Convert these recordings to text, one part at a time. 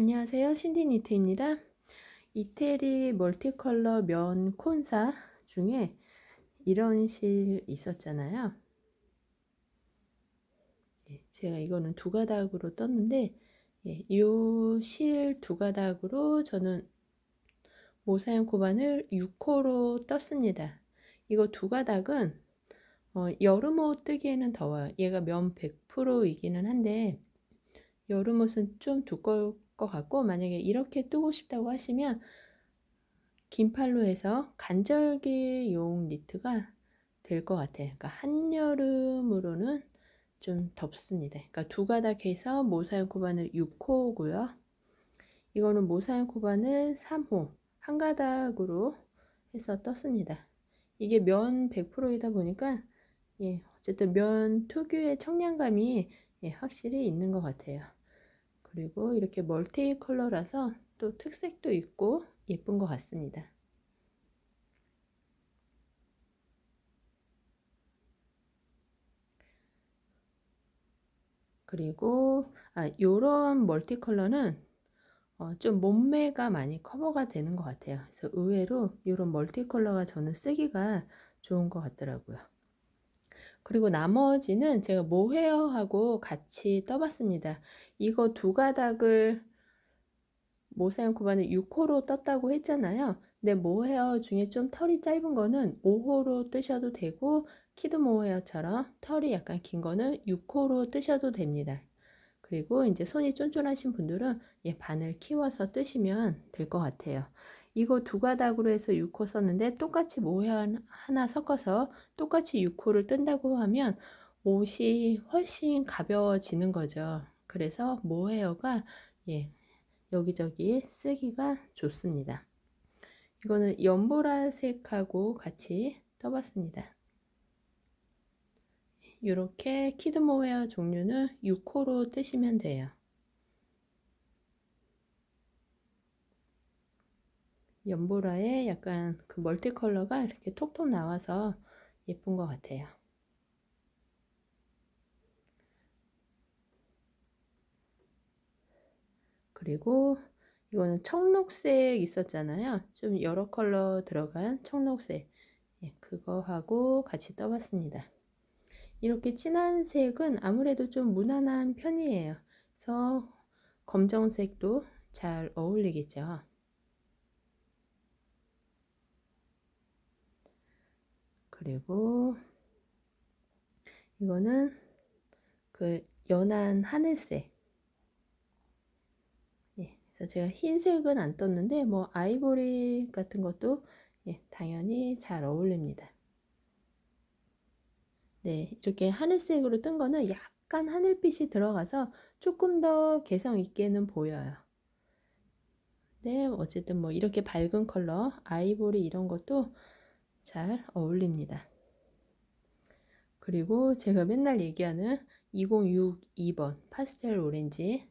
안녕하세요. 신디니트입니다. 이태리 멀티컬러 면 콘사 중에 이런 실 있었잖아요. 예, 제가 이거는 두 가닥으로 떴는데 예, 이실 두 가닥으로 저는 모사형 코반을 6호로 떴습니다. 이거 두 가닥은 어, 여름옷 뜨기에는 더워요. 얘가 면 100%이기는 한데 여름 옷은 좀 두꺼울 것 같고 만약에 이렇게 뜨고 싶다고 하시면 긴 팔로 해서 간절기용 니트가 될 것 같아요. 그러니까 한여름으로는 좀 덥습니다. 그러니까 두 가닥 해서 모사형 코바늘 6호고요. 이거는 모사형 코바늘 3호 한 가닥으로 해서 떴습니다. 이게 면 100%이다 보니까 예, 어쨌든 면 특유의 청량감이 예, 확실히 있는 것 같아요. 그리고 이렇게 멀티 컬러라서 또 특색도 있고 예쁜 것 같습니다. 그리고 아, 요런 멀티 컬러는 어, 좀 몸매가 많이 커버가 되는 것 같아요. 그래서 의외로 이런 멀티 컬러가 저는 쓰기가 좋은 것 같더라고요. 그리고 나머지는 제가 모헤어하고 같이 떠봤습니다. 이거 두 가닥을 모사형 코바는 6호로 떴다고 했잖아요. 근데 모헤어 중에 좀 털이 짧은 거는 5호로 뜨셔도 되고 키드 모헤어처럼 털이 약간 긴 거는 6호로 뜨셔도 됩니다. 그리고 이제 손이 쫀쫀하신 분들은 예, 바늘 키워서 뜨시면 될 것 같아요. 이거 두 가닥으로 해서 6호 썼는데 똑같이 모헤어 하나 섞어서 똑같이 6호를 뜬다고 하면 옷이 훨씬 가벼워지는 거죠. 그래서 모헤어가 예, 여기저기 쓰기가 좋습니다. 이거는 연보라색하고 같이 떠봤습니다. 이렇게 키드 모헤어 종류는 6호로 뜨시면 돼요. 연보라에 약간 그 멀티 컬러가 이렇게 톡톡 나와서 예쁜 것 같아요. 그리고 이거는 청록색 있었잖아요. 좀 여러 컬러 들어간 청록색. 예, 그거하고 같이 떠봤습니다. 이렇게 진한 색은 아무래도 좀 무난한 편이에요. 그래서 검정색도 잘 어울리겠죠. 그리고 이거는 그 연한 하늘색. 제가 흰색은 안 떴는데 뭐 아이보리 같은 것도 예, 당연히 잘 어울립니다. 네, 이렇게 하늘색으로 뜬 거는 약간 하늘빛이 들어가서 조금 더 개성 있게는 보여요. 네, 어쨌든 뭐 이렇게 밝은 컬러, 아이보리 이런 것도 잘 어울립니다. 그리고 제가 맨날 얘기하는 2062번 파스텔 오렌지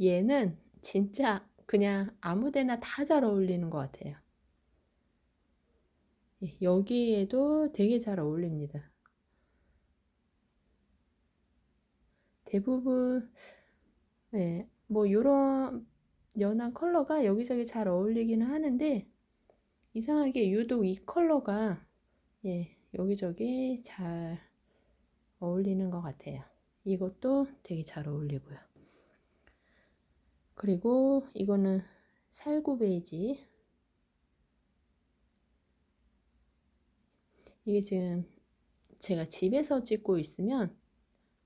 얘는 진짜 그냥 아무 데나 다 잘 어울리는 것 같아요. 예, 여기에도 되게 잘 어울립니다. 대부분 네, 뭐 이런 연한 컬러가 여기저기 잘 어울리기는 하는데 이상하게 유독 이 컬러가 예, 여기저기 잘 어울리는 것 같아요. 이것도 되게 잘 어울리고요. 그리고 이거는 살구 베이지. 이게 지금 제가 집에서 찍고 있으면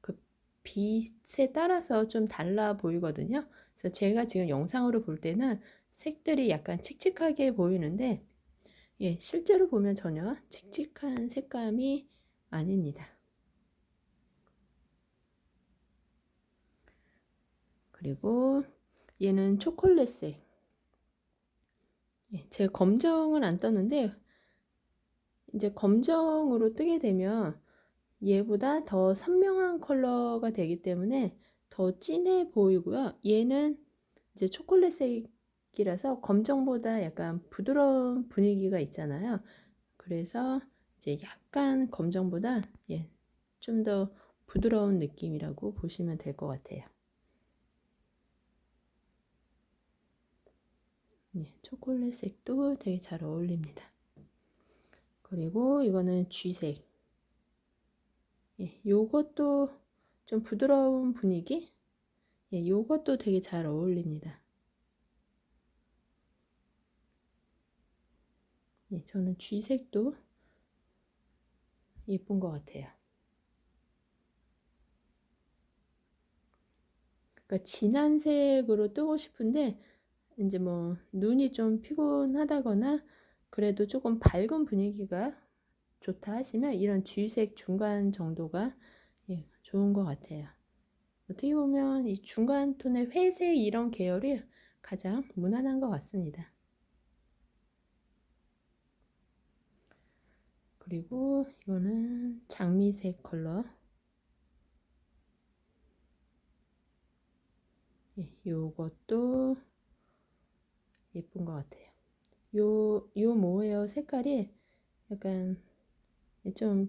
그 빛에 따라서 좀 달라 보이거든요. 그래서 제가 지금 영상으로 볼 때는 색들이 약간 칙칙하게 보이는데 예, 실제로 보면 전혀 칙칙한 색감이 아닙니다. 그리고 얘는 초콜릿색. 예, 제가 검정은 안 떴는데 이제 검정으로 뜨게 되면 얘보다 더 선명한 컬러가 되기 때문에 더 진해 보이고요. 얘는 이제 초콜릿색 이라서 검정보다 약간 부드러운 분위기가 있잖아요. 그래서 이제 약간 검정보다 예, 좀 더 부드러운 느낌이라고 보시면 될 것 같아요. 예, 초콜릿색도 되게 잘 어울립니다. 그리고 이거는 쥐색. 예, 요것도 좀 부드러운 분위기? 예, 요것도 되게 잘 어울립니다. 예, 저는 쥐색도 예쁜 것 같아요. 그러니까 진한 색으로 뜨고 싶은데 이제 뭐 눈이 좀 피곤하다거나 그래도 조금 밝은 분위기가 좋다 하시면 이런 쥐색 중간 정도가 예, 좋은 것 같아요. 어떻게 보면 이 중간 톤의 회색 이런 계열이 가장 무난한 것 같습니다. 그리고 이거는 장미색 컬러. 예, 요것도 예쁜 것 같아요. 요, 요 모헤어 색깔이 약간 좀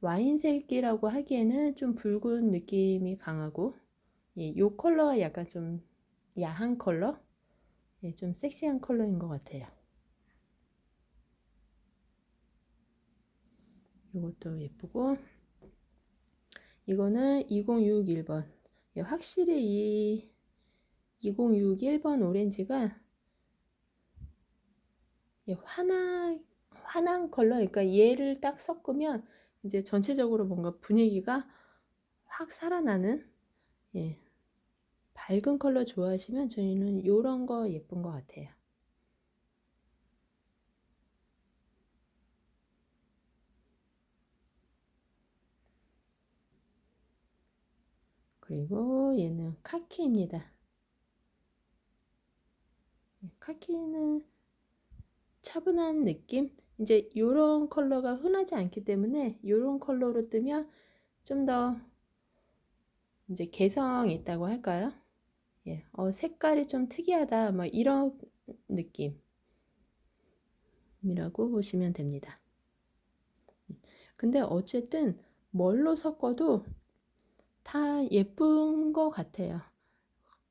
와인색이라고 하기에는 좀 붉은 느낌이 강하고, 예, 요 컬러가 약간 좀 야한 컬러? 예, 좀 섹시한 컬러인 것 같아요. 요것도 예쁘고, 이거는 2061번. 예, 확실히 이 2061번 오렌지가 예, 환한, 환한 컬러, 그러니까 얘를 딱 섞으면 이제 전체적으로 뭔가 분위기가 확 살아나는 예, 밝은 컬러 좋아하시면 저희는 이런 거 예쁜 것 같아요. 그리고 얘는 카키입니다. 예, 카키는 차분한 느낌? 이제 이런 컬러가 흔하지 않기 때문에 이런 컬러로 뜨면 좀 더 이제 개성 있다고 할까요? 예, 어, 색깔이 좀 특이하다, 뭐 이런 느낌이라고 보시면 됩니다. 근데 어쨌든 뭘로 섞어도 다 예쁜 것 같아요.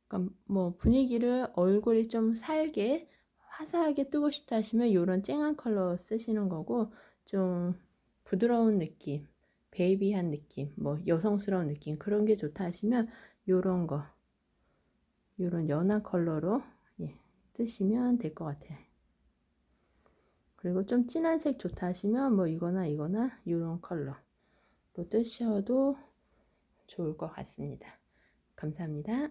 그러니까 뭐 분위기를 얼굴이 좀 살게 화사하게 뜨고 싶다 하시면 이런 쨍한 컬러 쓰시는 거고 좀 부드러운 느낌, 베이비한 느낌, 뭐 여성스러운 느낌 그런 게 좋다 하시면 이런 거, 이런 연한 컬러로 예, 뜨시면 될 것 같아요. 그리고 좀 진한 색 좋다 하시면 뭐 이거나 이거나 이런 컬러로 뜨셔도 좋을 것 같습니다. 감사합니다.